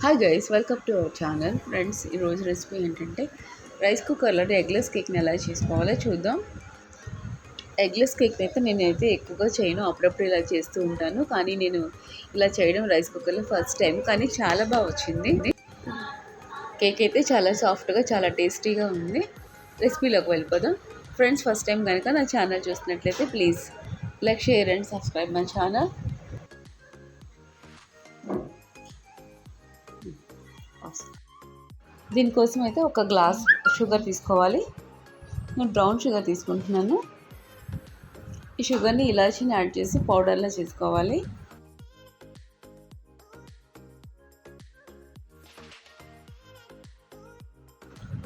Hi guys welcome to our channel friends ఈరోజు recipe ఏంటంటే rice కుక్కర్లో ఎగ్లెస్ కేక్ని ఎలా చేసుకోవాలో చూద్దాం. ఎగ్లెస్ కేక్ అయితే నేనైతే ఎక్కువగా చేయను అప్పుడప్పుడు ఇలా చేస్తూ ఉంటాను. కానీ నేను ఇలా చేయడం రైస్ కుక్కర్లో ఫస్ట్ టైం కానీ చాలా బాగా వచ్చింది. కేక్ అయితే చాలా సాఫ్ట్గా చాలా టేస్టీగా ఉంది. రెసిపీలోకి వెళ్ళిపోదాం. ఫ్రెండ్స్ ఫస్ట్ టైం కనుక నా ఛానల్ చూసినట్లయితే please like share and subscribe my channel దీనికోసం అయితే ఒక గ్లాస్ షుగర్ తీసుకోవాలి. నేను బ్రౌన్ షుగర్ తీసుకుంటున్నాను. ఈ షుగర్ని ఇలాచీని యాడ్ చేసి పౌడర్లా చేసుకోవాలి.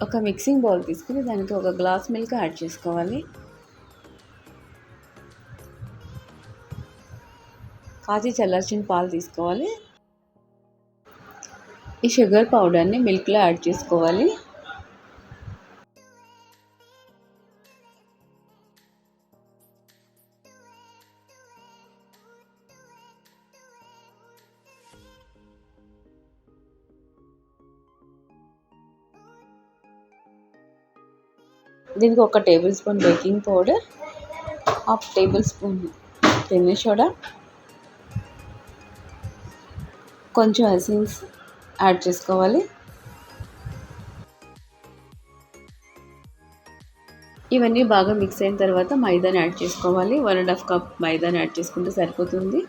ఒక మిక్సింగ్ బౌల్ తీసుకుని దానికి ఒక గ్లాస్ మిల్క్ యాడ్ చేసుకోవాలి. కాచి చల్లార్చిన పాలు తీసుకోవాలి. ఈ షుగర్ పౌడర్ని మిల్క్లో యాడ్ చేసుకోవాలి. దీనికి ఒక table spoon baking powder half table spoon తిన్న సోడా కొంచెం ఎసెన్స్ యాడ్ చేసుకోవాలి. ఇవన్నీ బాగా మిక్స్ అయిన తర్వాత మైదాని యాడ్ చేసుకోవాలి. వన్ అండ్ హాఫ్ కప్ మైదాని యాడ్ చేసుకుంటే సరిపోతుంది.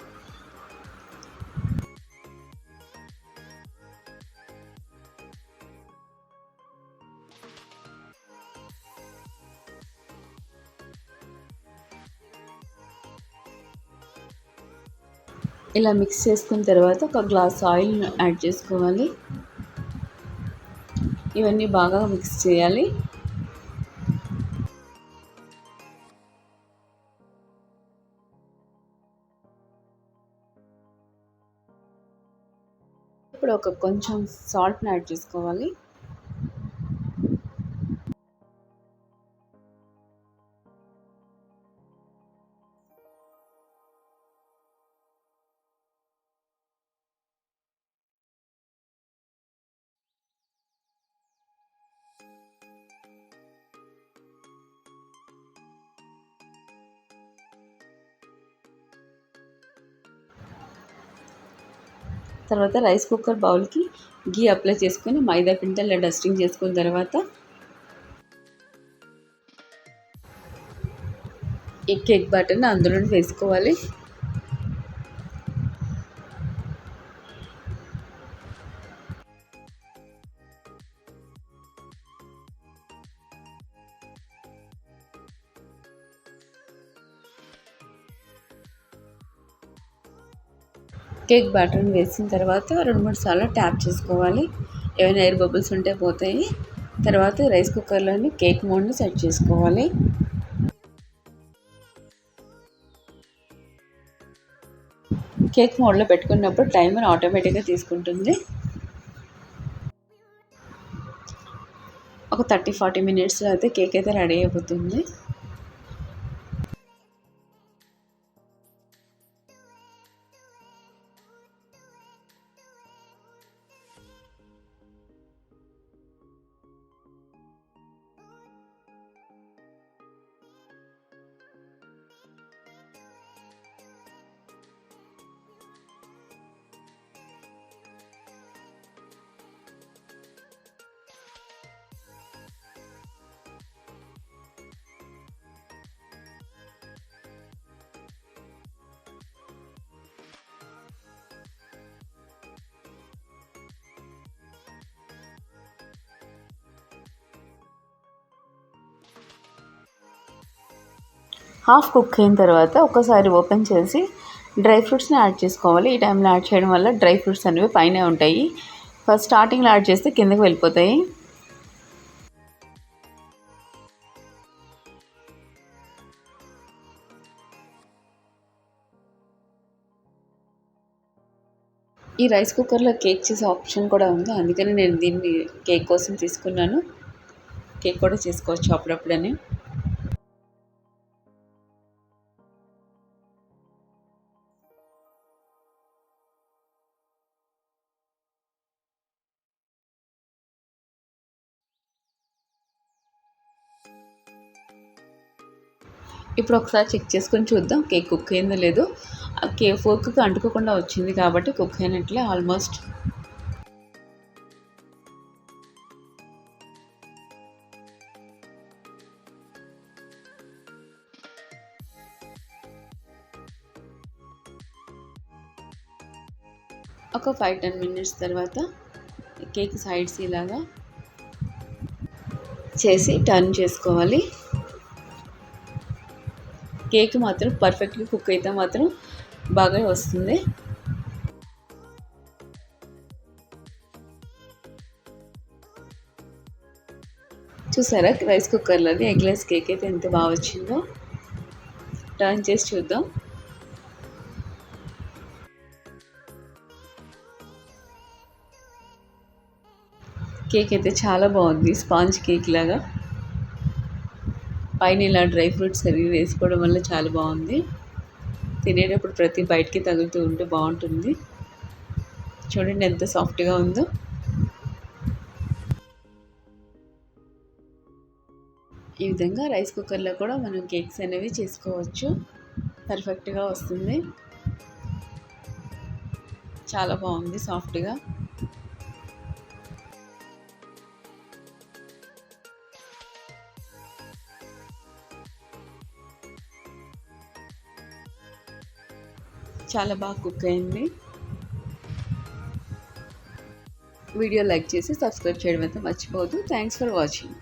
ఇలా మిక్స్ చేసుకున్న తర్వాత ఒక గ్లాస్ ఆయిల్ని యాడ్ చేసుకోవాలి. ఇవన్నీ బాగా మిక్స్ చేయాలి. ఇప్పుడు ఒక కొంచెం సాల్ట్ని యాడ్ చేసుకోవాలి. తర్వాత రైస్ కుక్కర్ బౌల్కి గీ అప్లై చేసుకొని మైదా పింటల్లో డస్టింగ్ చేసుకున్న తర్వాత ఈ కేక్ బటర్ని అందులో వేసుకోవాలి. కేక్ బ్యాటర్ని వేసిన తర్వాత రెండు మూడు సార్లు ట్యాప్ చేసుకోవాలి. ఏమైనా ఎయిర్ బబుల్స్ ఉంటే పోతాయి. తర్వాత రైస్ కుక్కర్లోని కేక్ మోడ్ని సెట్ చేసుకోవాలి. కేక్ మోడ్లో పెట్టుకున్నప్పుడు టైమర్ ఆటోమేటిక్గా తీసుకుంటుంది. ఒక థర్టీ ఫార్టీ మినిట్స్లో అయితే కేక్ అయితే రెడీ అయిపోతుంది. హాఫ్ కుక్ అయిన తర్వాత ఒకసారి ఓపెన్ చేసి డ్రై ఫ్రూట్స్ని యాడ్ చేసుకోవాలి. ఈ టైంలో యాడ్ చేయడం వల్ల డ్రై ఫ్రూట్స్ అనేవి పైన ఉంటాయి. ఫస్ట్ స్టార్టింగ్లో యాడ్ చేస్తే కిందకి వెళ్ళిపోతాయి. ఈ రైస్ కుక్కర్లో కేక్ చేసే ఆప్షన్ కూడా ఉంది. అందుకని నేను దీన్ని కేక్ కోసం తీసుకున్నాను. కేక్ కూడా చేసుకోవచ్చు అప్పుడప్పుడని. ఇప్పుడు ఒకసారి చెక్ చేసుకొని చూద్దాం. కేక్ కుక్ అయిందో లేదో? ఆ కేక్ ఫోర్క్కి అంటుకోకుండా వచ్చింది కాబట్టి కుక్ అయినట్లే ఆల్మోస్ట్. ఒక ఫైవ్ టెన్ మినిట్స్ తర్వాత కేక్ సైడ్స్ ఇలాగా చేసి టర్న్ చేసుకోవాలి. కేక్ మాత్రం పర్ఫెక్ట్గా కుక్ అయితే మాత్రం బాగా వస్తుంది. చూసారా రైస్ కుక్కర్లోని ఎగ్లెస్ కేక్ అయితే ఎంత బాగా వచ్చిందో. టర్న్ చేసి చూద్దాం. కేక్ అయితే చాలా బాగుంది స్పాంజ్ కేక్ లాగా. పైన ఇలా డ్రై ఫ్రూట్స్ అవి వేసుకోవడం వల్ల చాలా బాగుంది. తినేటప్పుడు ప్రతి బయటికి తగులుతూ ఉంటే బాగుంటుంది. చూడండి ఎంత సాఫ్ట్గా ఉందో. ఈ విధంగా రైస్ కుక్కర్లో కూడా మనం కేక్స్ అనేవి చేసుకోవచ్చు. పర్ఫెక్ట్గా వస్తుంది. చాలా బాగుంది సాఫ్ట్గా. చాలా బాగా కుక్ అయింది. వీడియో లైక్ చేసి సబ్స్క్రైబ్ చేయడం అయితే మర్చిపోవద్దు. Thanks for watching